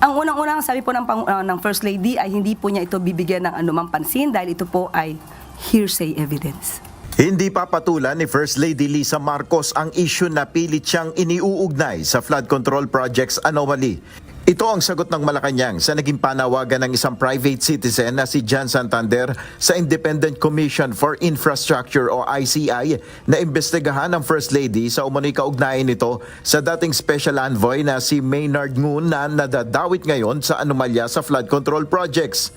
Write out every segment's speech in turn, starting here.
Ang unang-unang sabi po ng, pang- ah, ng First Lady ay hindi po niya ito bibigyan ng anumang pansin dahil ito po ay hearsay evidence. Hindi papatulan ni First Lady Lisa Marcos ang issue na pilit siyang iniuugnay sa flood control projects anomaly. Ito ang sagot ng Malacanang sa naging panawagan ng isang private citizen na si John Santander sa Independent Commission for Infrastructure o ICI na imbestigahan ng First Lady sa umano'y kaugnayan nito sa dating special envoy na si Maynard Ngun na nadadawit ngayon sa anomalya sa flood control projects.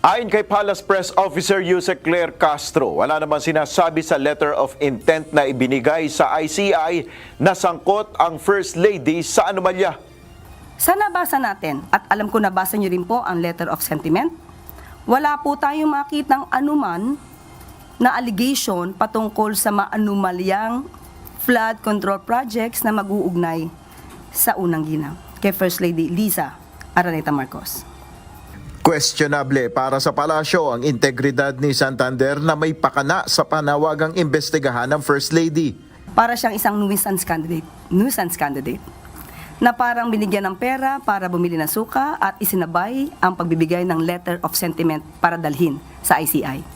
Ayon kay Palace Press Officer Yusek Claire Castro, wala naman sinasabi sa letter of intent na ibinigay sa ICI na sangkot ang First Lady sa anomalya. Sa nabasa natin, at alam ko nabasa niyo rin po ang letter of sentiment, wala po tayong makitang anuman na allegation patungkol sa maanumalyang flood control projects na mag-uugnay sa unang ginang kay First Lady Lisa Araneta Marcos. Questionable para sa palasyo ang integridad ni Santander na may pakana sa panawagang imbestigahan ng First Lady. Para siyang isang nuisance candidate, nuisance candidate na parang binigyan ng pera para bumili ng suka at isinabay ang pagbibigay ng letter of sentiment para dalhin sa ICI.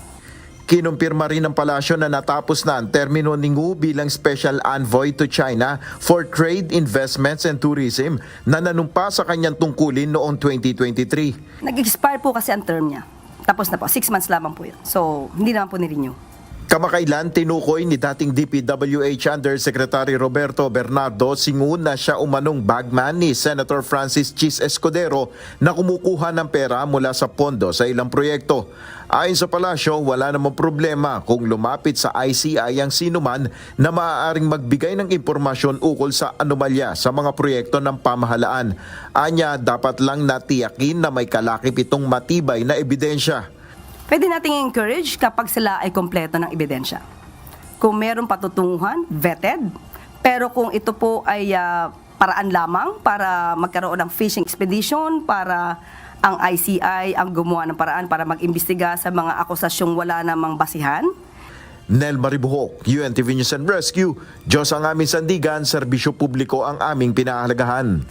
Kinumpirma rin ng palasyo na natapos na ang termino ni Ngu bilang Special Envoy to China for Trade, Investments and Tourism na nanumpa sa kanyang tungkulin noong 2023. Nag-expire po kasi ang term niya. Tapos na po, six months lamang po yun. So, hindi naman po ni-renew. Kamakailan tinukoy ni dating DPWH Undersecretary Roberto Bernardo Singun na siya umanong bagman ni Senator Francis Chis Escudero na kumukuha ng pera mula sa pondo sa ilang proyekto. Ayon sa palasyo, wala namang problema kung lumapit sa ICI ang sinuman na maaaring magbigay ng impormasyon ukol sa anomalya sa mga proyekto ng pamahalaan. Anya, dapat lang natiyakin na may kalakip itong matibay na ebidensya. Pwede nating encourage kapag sila ay kompleto ng ebidensya. Kung meron patutunguhan, vetted. Pero kung ito po ay ah, paraan lamang para magkaroon ng fishing expedition, para ang ICI ang gumawa ng paraan para mag-imbestiga sa mga akusasyong wala namang basihan, Nel Maribuhok, UNTV News and Rescue, Diyos ang aming sandigan, serbisyo publiko ang aming pinahalagahan.